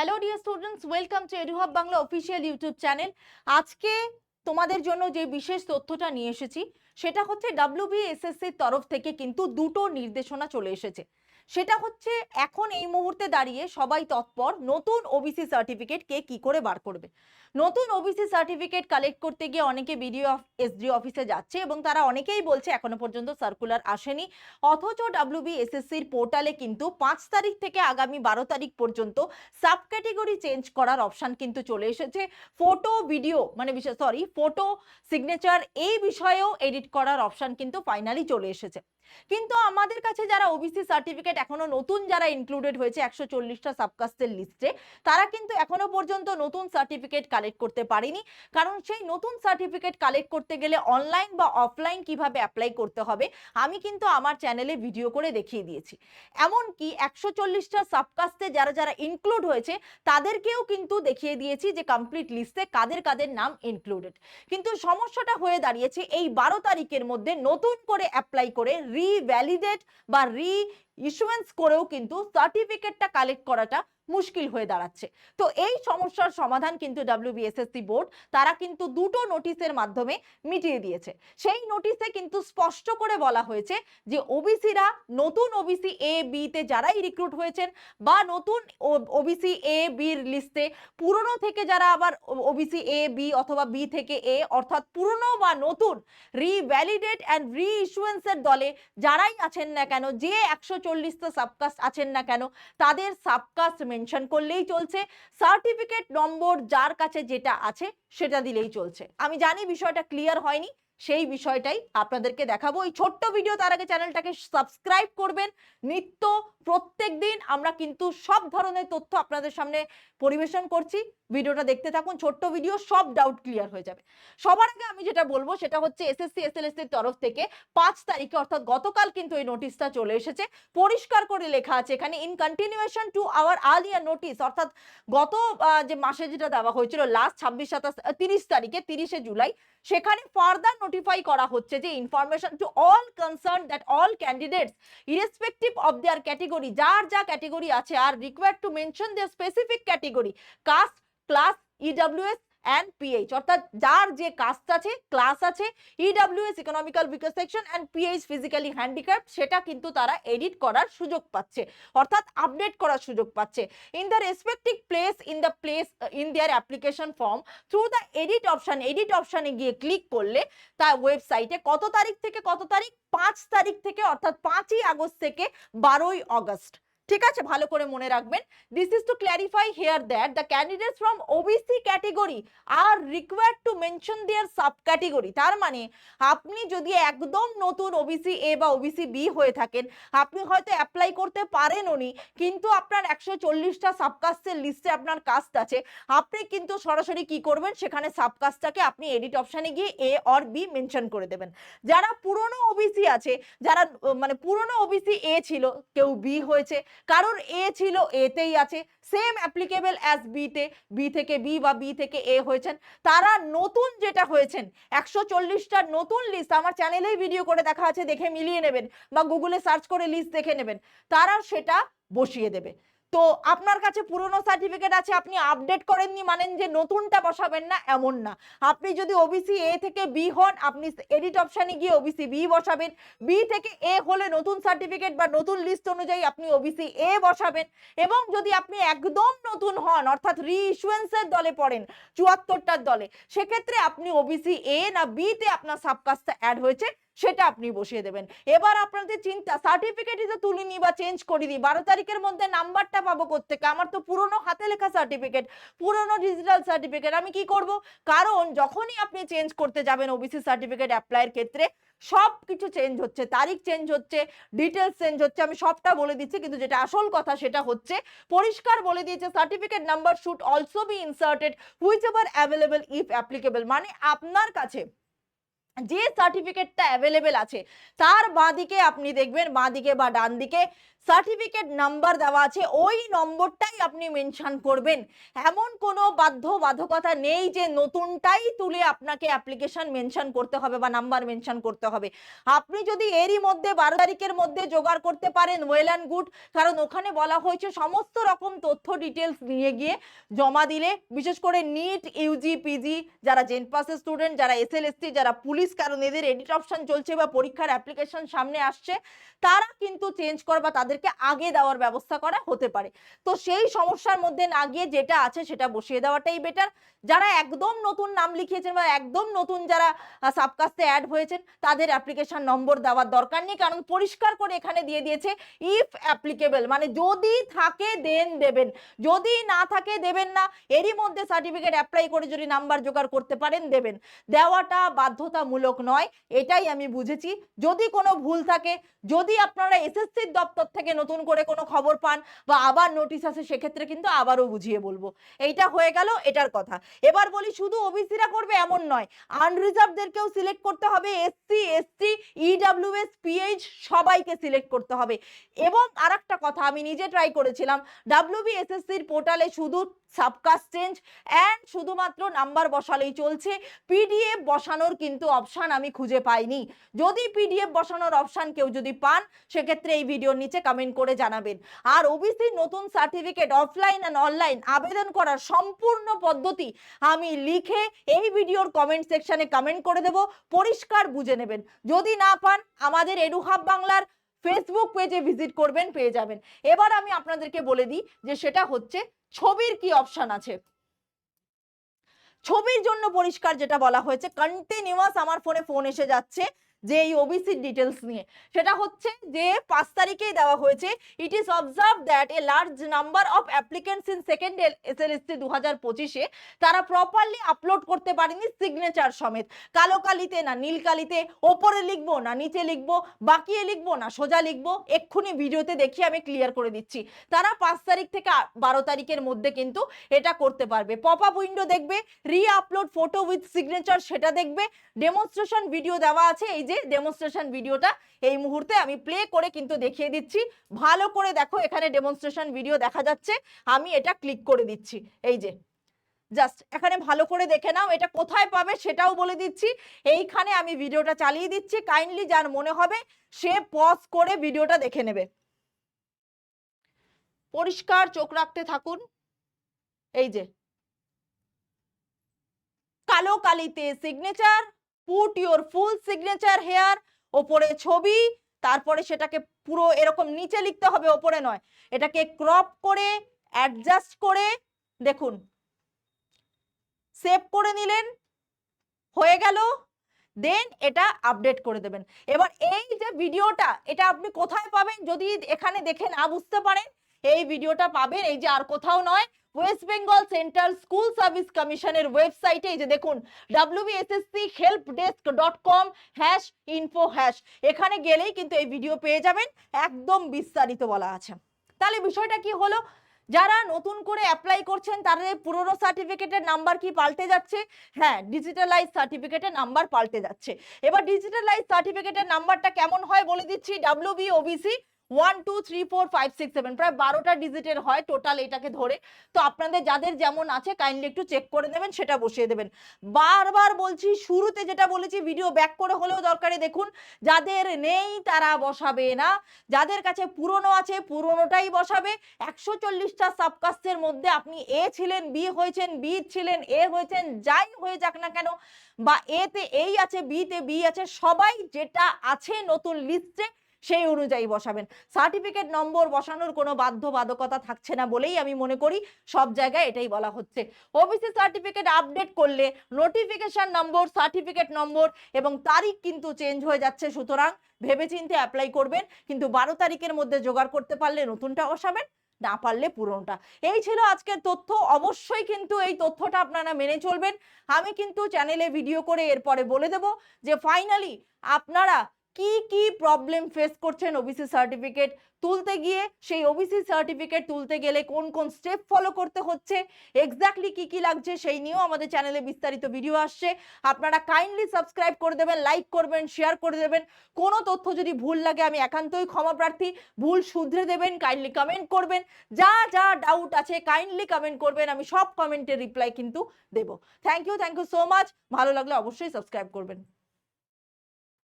Hello dear students welcome to Eduhub Bangla official YouTube channel আজকে তোমাদের জন্য যে বিশেষ তথ্যটা নিয়ে এসেছি, সেটা হচ্ছে ডাব্লিউবিএসএসসির তরফ থেকে কিন্তু দুটো নির্দেশনা চলে এসেছে। সেটা হচ্ছে, এখন এই মুহূর্তে দাঁড়িয়ে সবাই তৎপর, নতুন ওবিসি সার্টিফিকেট কে কি করে বার করবে? নতুন ওবিসি সার্টিফিকেট কালেক্ট করতে গিয়ে অনেকে বিডিও এসডি অফিসে যাচ্ছে এবং তারা অনেকেই বলছে এখনও পর্যন্ত সার্কুলার আসেনি। অথচ ডাব্লিউবিএসএসসির পোর্টালে কিন্তু পাঁচ তারিখ থেকে আগামী বারো তারিখ পর্যন্ত সাব ক্যাটেগরি চেঞ্জ করার অপশন কিন্তু চলে এসেছে। ফটো ভিডিও মানে বিশেষ সরি ফটো সিগনেচার এই বিষয়েও এডিট করার অপশান কিন্তু ফাইনালি চলে এসেছে। কিন্তু আমাদের কাছে যারা ওবিসি সার্টিফিকেট এখনও নতুন যারা ইনক্লুডেড হয়েছে একশো চল্লিশটা সাবকাস্টের লিস্টে তারা কিন্তু এখনও পর্যন্ত নতুন সার্টিফিকেট কালেক্ট করতে পারেনি। কারণ সেই নতুন সার্টিফিকেট কালেক্ট করতে গেলে অনলাইন বা অফলাইন কীভাবে অ্যাপ্লাই করতে হবে, আমি কিন্তু আমার চ্যানেলে ভিডিও করে দেখিয়ে দিয়েছি। এমনকি একশো চল্লিশটা সাবকাস্টে যারা যারা ইনক্লুড হয়েছে, তাদেরকেও কিন্তু দেখিয়ে দিয়েছি যে কমপ্লিট লিস্টে কাদের কাদের নাম ইনক্লুডেড কিন্তু সমস্যাটা হয়ে দাঁড়িয়েছে, এই বারো তারিখের মধ্যে নতুন করে অ্যাপ্লাই করে রিভ্যালিডেট বা রি ইস্যুয়েন্স করেও কিন্তু সার্টিফিকেটটা কালেক্ট করাটা মুশকিল হয়ে দাঁড়াচ্ছে। তো এই সমস্যার সমাধান কিন্তু ডাব্লিউবিএসএসসি বোর্ড, তারা কিন্তু দুটো নোটিশের মাধ্যমে মিটিয়ে দিয়েছে। সেই নোটিশে কিন্তু স্পষ্ট করে বলা হয়েছে যে ওবিসিরা নতুন ওবিসি এ বিতে যারাই রিক্রুট হয়েছেন বা নতুন ওবিসি এ বির লিস্টে পুরনো থেকে যারা আবার ওবিসি এ বি অথবা বি থেকে এ অর্থাৎ পুরনো বা নতুন রিভ্যালিডেট অ্যান্ড রি ইস্যুয়েন্সের দলে যারাই আছেন না কেন, যে একশো চল্লিশটা সাবকাস্ট আছেন না কেন, তাদের সাবকাস্ট মেনশন করলেই চলছে। সার্টিফিকেট নম্বর যার কাছে যেটা আছে সেটা দিলেই চলছে। আমি জানি বিষয়টা ক্লিয়ার হয়নি। সেই বিষয়টাই আপনাদেরকে দেখাবো। এই ছোট্ট ভিডিও তার আগে চ্যানেলটাকে সাবস্ক্রাইব করবেন। নিত্য প্রত্যেক দিন আমরা কিন্তু সব ধরনের তথ্য আপনাদের সামনে পরিবেশন করছি। ভিডিওটা দেখতে থাকুন, ছোট্ট ভিডিও সব ডাউট ক্লিয়ার হয়ে যাবে। সবার আগে আমি যেটা বলব, সেটা হচ্ছে এসএসসি এসএলএসসির তরফ থেকে পাঁচ তারিখে, অর্থাৎ গতকাল কিন্তু এই নোটিশটা চলে এসেছে। পরিষ্কার করে লেখা আছে এখানে in continuation to our earlier notice অর্থাৎ গত যে মাসে যেটা দেওয়া হয়েছিল লাস্ট ছাব্বিশ সাতাশ তিরিশ তারিখে, তিরিশে জুলাই, সেখানে ফার্দার নোটিফাই করা হচ্ছে যে information to all concern that all candidates irrespective of their category যার যা ক্যাটেগরি আছে আর required to mention their specific category caste class EWS and PH অর্থাৎ যার যে কাস্ট আছে ক্লাস আছে EWS economical weaker section and PH physically handicap সেটা কিন্তু তারা এডিট করার সুযোগ পাচ্ছে, অর্থাৎ আপডেট করার সুযোগ পাচ্ছে। In the respective place in the place their application form through the edit option edit অপশানে গিয়ে ক্লিক করলে তার ওয়েবসাইটে কত তারিখ থেকে কত তারিখ? পাঁচ তারিখ থেকে, অর্থাৎ পাঁচই আগস্ট থেকে বারোই অগস্ট ঠিক আছে, ভালো করে মনে রাখবেন। This is to clarify here that the candidates from OBC category are required to mention their sub category তার মানে আপনি যদি একদম নতুন ওবিসি এ বা ওবিসি বি হয়ে থাকেন, আপনি হয়তো অ্যাপ্লাই করতে পারেন উনি কিন্তু আপনার একশো চল্লিশটা সাবকাস্টের লিস্টে আপনার কাস্ট আছে। আপনি কিন্তু সরাসরি কি করবেন, সেখানে সাবকাস্টটাকে আপনি এডিট অপশানে গিয়ে এ অর বি মেনশন করে দেবেন। যারা পুরনো ওবিসি আছে, যারা মানে পুরনো ওবিসি এ ছিল, কেউ বি হয়েছে, কারোর এ ছিল এতেই আছে সেম অ্যাপ্লিকেবল অ্যাজ বিতে বি থেকে বি বা বি থেকে এ হয়েছেন, তারা নতুন যেটা হয়েছেন, একশো চল্লিশটার নতুন লিস্ট আমার চ্যানেলেই ভিডিও করে দেখা আছে, দেখে মিলিয়ে নেবেন, বা গুগলে সার্চ করে লিস্ট দেখে নেবেন, তারা সেটা বসিয়ে দেবে। তো আপনার কাছে পুরনো সার্টিফিকেট আছে, আপনি আপডেট করেননি মানেন যে নতুনটা বসাবেন না, এমন না। আপনি যদি ওবিসি এ থেকে বি হন, আপনি এডিট অপশানে গিয়ে ওবিসি বি বসাবেন। বি থেকে এ হলে নতুন সার্টিফিকেট বা নতুন লিস্ট অনুযায়ী আপনি ওবিসি এ বসাবেন। এবং যদি আপনি একদম নতুন হন, অর্থাৎ রি ইস্যুয়েন্সের দলে পড়েন, চুয়াত্তরটার দলে, সেক্ষেত্রে আপনি ওবিসি এ না বিতে আপনার সাবকাস্টটা অ্যাড হয়েছে। সেটা আপনি বসিয়ে দেবেন। এবার আপনাদের চিন্তা সার্টিফিকেটই তো তুলিনি বা চেঞ্জ করিনি বারো তারিখের মধ্যে নাম্বারটা পাবো কোথেকে আমার তো পুরনো হাতে লেখা সার্টিফিকেট পুরনো ডিজিটাল সার্টিফিকেট আমি কি করব? কারণ যখনই আপনি চেঞ্জ করতে যাবেন ওবিসি সার্টিফিকেট অ্যাপ্লাইয়ের ক্ষেত্রে সব কিছু চেঞ্জ হচ্ছে, তারিখ চেঞ্জ হচ্ছে ডিটেলস চেঞ্জ হচ্ছে, আমি সবটা বলে দিচ্ছি, কিন্তু যেটা আসল কথা সেটা হচ্ছে, পরিষ্কার বলে দিয়েছে certificate number should also be inserted which ever available if applicable মানে আপনার কাছে যে সার্টিফিকেটটা অ্যাভেলেবেল আছে, তার বাঁদিকে আপনি দেখবেন, বাঁদিকে বা ডান দিকে সার্টিফিকেট নাম্বার দেওয়া আছে, ওই নম্বরটাই আপনি মেনশন করবেন। এমন কোনো বাধ্যবাধকতা নেই যে নতুনটাই তুলে আপনাকে অ্যাপ্লিকেশন মেনশন করতে হবে বা নাম্বার মেনশন করতে হবে। আপনি যদি এরই মধ্যে বারো তারিখের মধ্যে জোগাড় করতে পারেন ওয়েল অ্যান্ড গুড কারণ ওখানে বলা হয়েছে সমস্ত রকম তথ্য ডিটেলস নিয়ে গিয়ে জমা দিলে, বিশেষ করে নিট ইউজি পিজি যারা জেন পাসের স্টুডেন্ট যারা এসএলএসটি যারা পুলিশ কারণ এদের এডিট অপশন চলছে বা পরীক্ষার অ্যাপ্লিকেশন সামনে আসছে, তারা কিন্তু চেঞ্জ করা বা তাদেরকে আগে দেওয়ার ব্যবস্থা করা হতে পারে। তো সেই সমস্যার মধ্যে না গিয়ে যেটা আছে সেটা বসিয়ে দেওয়াটাই বেটার যারা একদম নতুন নাম লিখিয়েছেন বা একদম নতুন যারা সাবকাস্টে অ্যাড হয়েছেন, তাদের অ্যাপ্লিকেশন নম্বর দেওয়ার দরকার নেই কারণ পরিষ্কার করে এখানে দিয়ে দিয়েছে ইফ অ্যাপ্লিকেবল মানে যদি থাকে দেন দেবেন। যদি না থাকে দেবেন না, এরই মধ্যে সার্টিফিকেট অ্যাপ্লাই করে যদি নাম্বার জোগাড় করতে পারেন, দেবেন। দেওয়াটা বাধ্যতামূলক নয়, এটাই আমি বুঝেছি। যদি কোনো ভুল থাকে, যদি আপনারা এসএসসির দপ্তর থেকে নতুন করে কোনো খবর পান বা আবার নোটিশ আসে, সেক্ষেত্রে কিন্তু আবারও বুঝিয়ে বলব। এইটা হয়ে গেল, এটার কথা। এবার বলি, শুধু ওবিসিরা করবে এমন নয় আনরিজার্ভদেরকেও সিলেক্ট করতে হবে এসসি এসটি ইডাব্লিউএস পিএইচ সবাইকে সিলেক্ট করতে হবে। এবং আরেকটা কথা আমি নিজে ট্রাই করেছিলাম ডাব্লিউবিএসএসসির পোর্টালে শুধু সাবকাস্ট চেঞ্জ অ্যান্ড শুধুমাত্র নাম্বার বসালেই চলছে। পিডিএফ বসানোর কিন্তু অপশান আমি খুঁজে পাইনি। যদি পিডিএফ বসানোর অপশান কেউ যদি পান, সেক্ষেত্রে এই ভিডিওর নিচে কমেন্ট করে জানাবেন। আর ওবিসি নতুন সার্টিফিকেট অফলাইন অ্যান্ড অনলাইন আবেদন করার সম্পূর্ণ পদ্ধতি আমি লিখে এই ভিডিওর কমেন্ট সেকশনে কমেন্ট করে দেব, পরিষ্কার বুঝে নেবেন। যদি না পান আমাদের এডুহাব বাংলার ফেসবুক পেজে ভিজিট করবেন, পেয়ে যাবেন। এবার আমি আপনাদেরকে বলে দিই যে সেটা হচ্ছে ছবির কি অপশান আছে। ছবির জন্য পরিষ্কার যেটা বলা হয়েছে কন্টিনিউয়াস আমার ফোনে ফোন এসে যাচ্ছে। যে এই ওবিসি ডিটেলস নিয়ে। সেটা হচ্ছে যে পাঁচ তারিখেই দেওয়া হয়েছে। It is observe that a large number of applicants in second S L SLSC দু হাজার পঁচিশে তারা প্রপারলি আপলোড করতে পারেনি সিগনেচার সমেত। কালো কালিতে না নীল কালিতে, ওপরে লিখব না নিচে লিখব, বাকিয়ে লিখব না সোজা লিখব, এক্ষুনি ভিডিওতে দেখিয়ে আমি ক্লিয়ার করে দিচ্ছি। তারা পাঁচ তারিখ থেকে বারো তারিখের মধ্যে কিন্তু এটা করতে পারবে। পপ আপ উইন্ডো দেখবে রি আপলোড ফটো উইথ সিগনেচার সেটা দেখবে ডেমনস্ট্রেশন ভিডিও দেওয়া আছে, এই যে ডেমনস্ট্রেশন ভিডিওটা এই মুহূর্তে আমি প্লে করে কিন্তু দেখিয়ে দিচ্ছি। ভালো করে দেখো, এখানে ডেমনস্ট্রেশন ভিডিও দেখা যাচ্ছে। আমি এটা ক্লিক করে দিচ্ছি। এই যে জাস্ট এখানে ভালো করে দেখে নাও, এটা কোথায় পাবে সেটাও বলে দিচ্ছি। এইখানে আমি ভিডিওটা চালিয়ে দিচ্ছি। কাইন্ডলি যার মনে হবে, সে পজ করে ভিডিওটা দেখে নেবে। পরিষ্কার চোখ রাখতে থাকুন। এই যে, কালো কালিতে signature put your full signature here ওপরে ছবি, তারপরে সেটাকে পুরো এরকম নিচে লিখতে হবে, ওপরে নয়। এটাকে ক্রপ করে অ্যাডজাস্ট করে, দেখুন সেভ করে নিলেন, হয়ে গেল দেন এটা আপডেট করে দেবেন। এবার এই যে ভিডিওটা এটা আপনি কোথায় পাবেন যদি এখানে দেখে না বুঝতে পারেন এই ভিডিওটা পাবেন। এই যে আর কোথাও নয় West Bengal central school service কমিশনের ওয়েবসাইটে এই যে দেখুন WBSSC help desk dot com hash info hash এখানে গেলেই কিন্তু এই ভিডিও পেয়ে যাবেন। একদম বিস্তারিত বলা আছে। তাহলে বিষয়টা কি হলো? যারা নতুন করে অ্যাপ্লাই করছেন, তাদের পুরনো সার্টিফিকেটের নাম্বার কি পাল্টে যাচ্ছে? হ্যাঁ ডিজিটালাইজ সার্টিফিকেটের নাম্বার পাল্টে যাচ্ছে। এবার ডিজিটালাইজ সার্টিফিকেটের নাম্বারটা কেমন হয় বলে দিচ্ছি। WB OBC one two three four five six seven প্রায় বারোটা ডিজিটের হয় টোটাল এটাকে ধরে। তো আপনাদের যাদের যেমন আছে কাইন্ডলি একটু চেক করে দেবেন সেটা বসিয়ে দেবেন। বারবার বলছি, শুরুতে যেটা বলেছি ভিডিও ব্যাক করে হলেও দরকারে দেখুন, যাদের নেই তারা বসাবে না। যাদের কাছে পুরনো আছে, পুরনোটাই বসাবে। একশো চল্লিশটা সাবকাস্টের মধ্যে আপনি এ ছিলেন বি হয়েছেন বি ছিলেন এ হয়েছেন, যাই হয়ে যাক না কেন, বা এতে এই আছে বিতে বি আছে, সবাই যেটা আছে নতুন লিস্টে সেই অনুযায়ী বসাবেন। সার্টিফিকেট নম্বর বসানোর কোনো বাধ্যবাধকতা থাকছে না বলেই আমি মনে করি সব জায়গায় এটাই বলা হচ্ছে। ওবিসি সার্টিফিকেট আপডেট করলে নোটিফিকেশন নম্বর, সার্টিফিকেট নম্বর এবং তারিখ কিন্তু চেঞ্জ হয়ে যাচ্ছে। সুতরাং ভেবেচিন্তে অ্যাপ্লাই করবেন, কিন্তু বারো তারিখের মধ্যে জোগাড় করতে পারলে নতুনটা বসাবেন, না পারলে পুরোনোটা। এই ছিল আজকের তথ্য। অবশ্যই কিন্তু এই তথ্যটা আপনারা মেনে চলবেন। আমি কিন্তু চ্যানেলে ভিডিও করে এরপরে বলে দেব যে ফাইনালি আপনারা কি কি প্রবলেম ফেস করছেন ওবিসি সার্টিফিকেট তুলতে গিয়ে? সেই ওবিসি সার্টিফিকেট তুলতে গেলে কোন কোন স্টেপ ফলো করতে হচ্ছে? এক্স্যাক্টলি কি কি লাগছে সেই নিয়েও আমাদের চ্যানেলে বিস্তারিত ভিডিও আসছে। আপনারা কাইন্ডলি সাবস্ক্রাইব করে দেবেন লাইক করবেন শেয়ার করে দেবেন। কোনো তথ্য যদি ভুল লাগে, আমি একান্তই ক্ষমা প্রার্থী। ভুল শুধরে দেবেন কাইন্ডলি কমেন্ট করবেন। যা যা ডাউট আছে কাইন্ডলি কমেন্ট করবেন, আমি সব কমেন্টের রিপ্লাই কিন্তু দেবো। Thank you thank you so much ভালো লাগলে অবশ্যই সাবস্ক্রাইব করবেন।